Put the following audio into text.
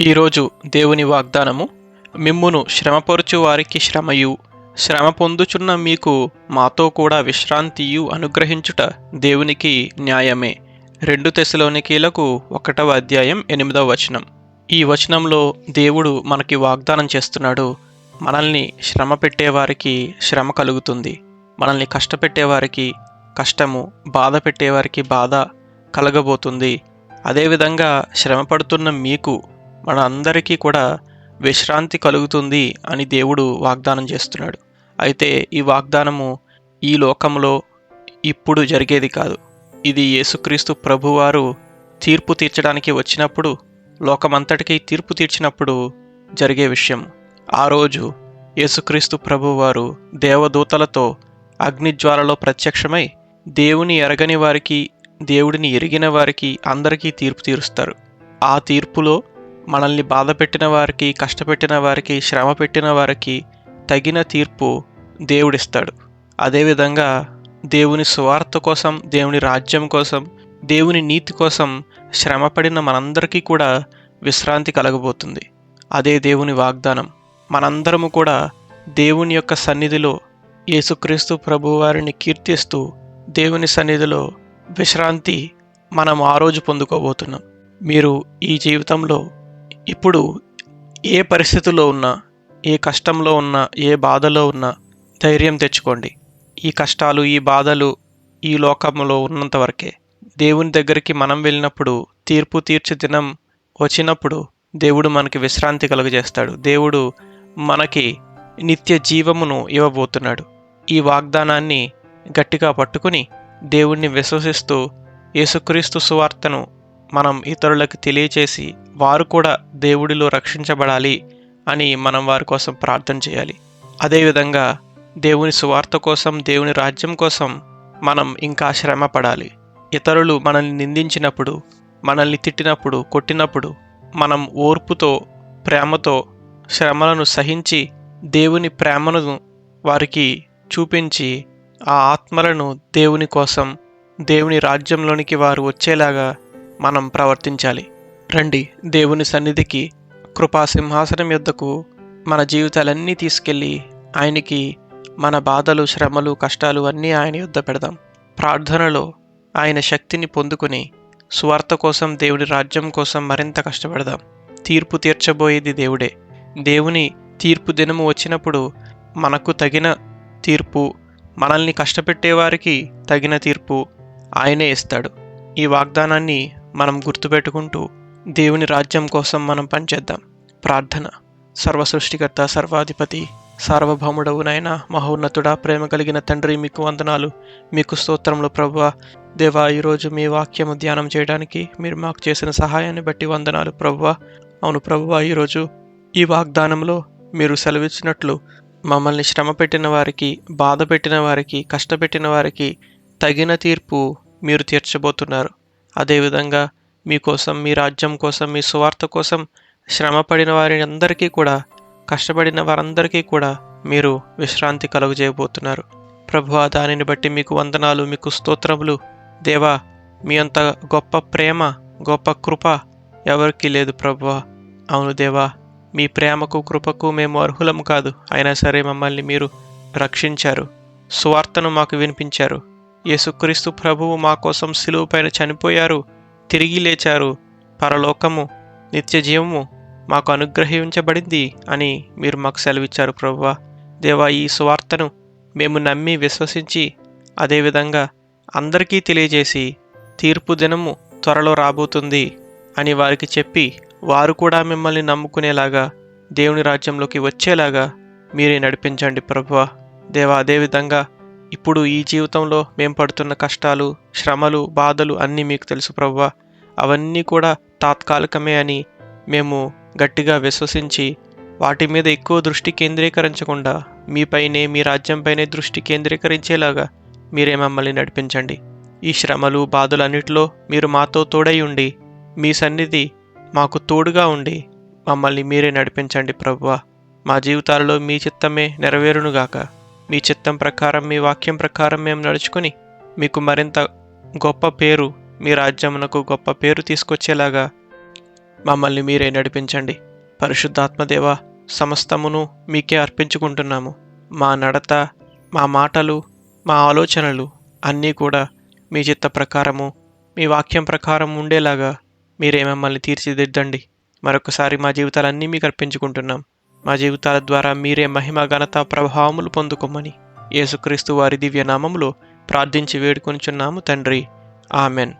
ఈరోజు దేవుని వాగ్దానము మిమ్మును శ్రమపరుచు వారికి శ్రమయు. శ్రమ పొందుచున్న మీకు మాతో కూడా విశ్రాంతియు అనుగ్రహించుట దేవునికి న్యాయమే. రెండు తెశలోనికీలకు ఒకటవ అధ్యాయం ఎనిమిదవ వచనం. ఈ వచనంలో దేవుడు మనకి వాగ్దానం చేస్తున్నాడు మనల్ని శ్రమ పెట్టేవారికి శ్రమ కలుగుతుంది. మనల్ని కష్టపెట్టేవారికి కష్టము బాధ పెట్టేవారికి బాధ కలగబోతుంది. అదేవిధంగా శ్రమ పడుతున్న మీకు మన అందరికీ కూడా విశ్రాంతి కలుగుతుంది అని దేవుడు వాగ్దానం చేస్తున్నాడు. అయితే ఈ వాగ్దానము ఈ లోకంలో ఇప్పుడు జరిగేది కాదు. ఇది యేసుక్రీస్తు ప్రభువారు తీర్పు తీర్చడానికి వచ్చినప్పుడు లోకమంతటికీ తీర్పు తీర్చినప్పుడు జరిగే విషయం. ఆ రోజు యేసుక్రీస్తు ప్రభువారు దేవదూతలతో అగ్నిజ్వాలలో ప్రత్యక్షమై దేవుని ఎరగని వారికి దేవుడిని ఎరిగిన వారికి అందరికీ తీర్పు తీరుస్తారు. ఆ తీర్పులో మనల్ని బాధ పెట్టిన వారికి కష్టపెట్టిన వారికి శ్రమ పెట్టిన వారికి తగిన తీర్పు దేవుడిస్తాడు. అదేవిధంగా దేవుని సువార్త కోసం దేవుని రాజ్యం కోసం దేవుని నీతి కోసం శ్రమపడిన మనందరికీ కూడా విశ్రాంతి కలగబోతుంది. అదే దేవుని వాగ్దానం. మనందరము కూడా దేవుని యొక్క సన్నిధిలో యేసుక్రీస్తు ప్రభువారిని కీర్తిస్తూ దేవుని సన్నిధిలో విశ్రాంతి మనం ఆ రోజు పొందుకోబోతున్నాం. మీరు ఈ జీవితంలో ఇప్పుడు ఏ పరిస్థితిలో ఉన్నా ఏ కష్టంలో ఉన్నా ఏ బాధలో ఉన్నా ధైర్యం తెచ్చుకోండి. ఈ కష్టాలు ఈ బాధలు ఈ లోకంలో ఉన్నంత వరకే. దేవుని దగ్గరికి మనం వెళ్ళినప్పుడు తీర్పు తీర్చే దినం వచ్చినప్పుడు దేవుడు మనకి విశ్రాంతి కలుగజేస్తాడు. దేవుడు మనకి నిత్య జీవమును ఇవ్వబోతున్నాడు. ఈ వాగ్దానాన్ని గట్టిగా పట్టుకుని దేవుణ్ణి విశ్వసిస్తూ యేసుక్రీస్తు సువార్తను మనం ఇతరులకు తెలియచేసి వారు కూడా దేవుడిలో రక్షించబడాలి అని మనం వారి కోసం ప్రార్థన చేయాలి. అదేవిధంగా దేవుని సువార్త కోసం దేవుని రాజ్యం కోసం మనం ఇంకా శ్రమ పడాలి ఇతరులు మనల్ని నిందించినప్పుడు మనల్ని తిట్టినప్పుడు కొట్టినప్పుడు మనం ఓర్పుతో ప్రేమతో శ్రమలను సహించి దేవుని ప్రేమను వారికి చూపించి ఆ ఆత్మలను దేవుని కోసం దేవుని రాజ్యంలోనికి వారు వచ్చేలాగా మనం ప్రవర్తించాలి. రండి దేవుని సన్నిధికి కృపా సింహాసనం యొద్దకు మన జీవితాలన్నీ తీసుకెళ్ళి ఆయనకి మన బాధలు శ్రమలు కష్టాలు అన్నీ ఆయన యుద్ధ పెడదాం. ప్రార్థనలో ఆయన శక్తిని పొందుకుని స్వార్థ కోసం దేవుని రాజ్యం కోసం మరింత కష్టపడదాం. తీర్పు తీర్చబోయేది దేవుడే. దేవుని తీర్పు దినము వచ్చినప్పుడు మనకు తగిన తీర్పు మనల్ని కష్టపెట్టేవారికి తగిన తీర్పు ఆయనే ఇస్తాడు. ఈ వాగ్దానాన్ని మనం గుర్తుపెట్టుకుంటూ దేవుని రాజ్యం కోసం మనం పనిచేద్దాం. ప్రార్థన. సర్వ సృష్టికర్త సర్వాధిపతి సార్వభౌముడవునైన మహోన్నతుడా ప్రేమ కలిగిన తండ్రి మీకు వందనాలు మీకు స్తోత్రంలో ప్రభు దేవా ఈరోజు మీ వాక్యము ధ్యానం చేయడానికి మీరు మాకు చేసిన సహాయాన్ని బట్టి వందనాలు ప్రభువ. అవును ప్రభువ ఈరోజు ఈ వాగ్దానంలో మీరు సెలవిచ్చినట్లు మమ్మల్ని శ్రమ పెట్టిన వారికి బాధ పెట్టిన వారికి కష్టపెట్టిన వారికి తగిన తీర్పు మీరు తీర్చబోతున్నారు. అదేవిధంగా మీకోసం మీ రాజ్యం కోసం మీ సువార్త కోసం శ్రమపడిన వారిని వారి అందరికీ కూడా కష్టపడిన వారందరికీ కూడా మీరు విశ్రాంతి కలుగజేయబోతున్నారు. ప్రభు దానిని బట్టి మీకు వందనాలు మీకు స్తోత్రములు. దేవా మీ అంత గొప్ప ప్రేమ గొప్ప కృప ఎవరికీ లేదు ప్రభు. అవును దేవా మీ ప్రేమకు కృపకు మేము అర్హులము కాదు. అయినా సరే మమ్మల్ని మీరు రక్షించారు. సువార్తను మాకు వినిపించారు. యేసుక్రీస్తు ప్రభువు మా కోసం సిలువుపైన చనిపోయారు తిరిగి లేచారు. పరలోకము నిత్య జీవము మాకు అనుగ్రహించబడింది అని మీరు మాకు సెలవిచ్చారు ప్రభువా. దేవా ఈ సువార్తను మేము నమ్మి విశ్వసించి అదేవిధంగా అందరికీ తెలియజేసి తీర్పు దినము త్వరలో రాబోతుంది అని వారికి చెప్పి వారు కూడా మిమ్మల్ని నమ్ముకునేలాగా దేవుని రాజ్యంలోకి వచ్చేలాగా మీరే నడిపించండి ప్రభువా. దేవా అదేవిధంగా ఇప్పుడు ఈ జీవితంలో మేము పడుతున్న కష్టాలు శ్రమలు బాధలు అన్నీ మీకు తెలుసు ప్రవ్వా. అవన్నీ కూడా తాత్కాలికమే అని మేము గట్టిగా విశ్వసించి వాటి మీద ఎక్కువ దృష్టి కేంద్రీకరించకుండా మీపైనే మీ రాజ్యంపైనే దృష్టి కేంద్రీకరించేలాగా మీరే మమ్మల్ని నడిపించండి. ఈ శ్రమలు బాధలన్నిటిలో మీరు మాతో తోడై ఉండి మీ సన్నిధి మాకు తోడుగా ఉండి మమ్మల్ని మీరే నడిపించండి ప్రభువా మా జీవితాలలో మీ చిత్తమే నెరవేరునుగాక. మీ చిత్తం ప్రకారం మీ వాక్యం ప్రకారం మేము నడుచుకుని మీకు మరింత గొప్ప పేరు మీ రాజ్యమునకు గొప్ప పేరు తీసుకొచ్చేలాగా మమ్మల్ని మీరే నడిపించండి. పరిశుద్ధాత్మదేవ సమస్తమును మీకే అర్పించుకుంటున్నాము. మా నడత మా మాటలు మా ఆలోచనలు అన్నీ కూడా మీ చిత్త ప్రకారము మీ వాక్యం ప్రకారం ఉండేలాగా మీరే మమ్మల్ని తీర్చిదిద్దండి. మరొకసారి మా జీవితాలన్నీ మీకు అర్పించుకుంటున్నాం. మా జీవితాల ద్వారా మీరే మహిమ ఘనత ప్రభావములు పొందుకోమని యేసుక్రీస్తు వారి దివ్య నామములో ప్రార్థించి వేడుకొనిచున్నాము తండ్రి. ఆమెన్.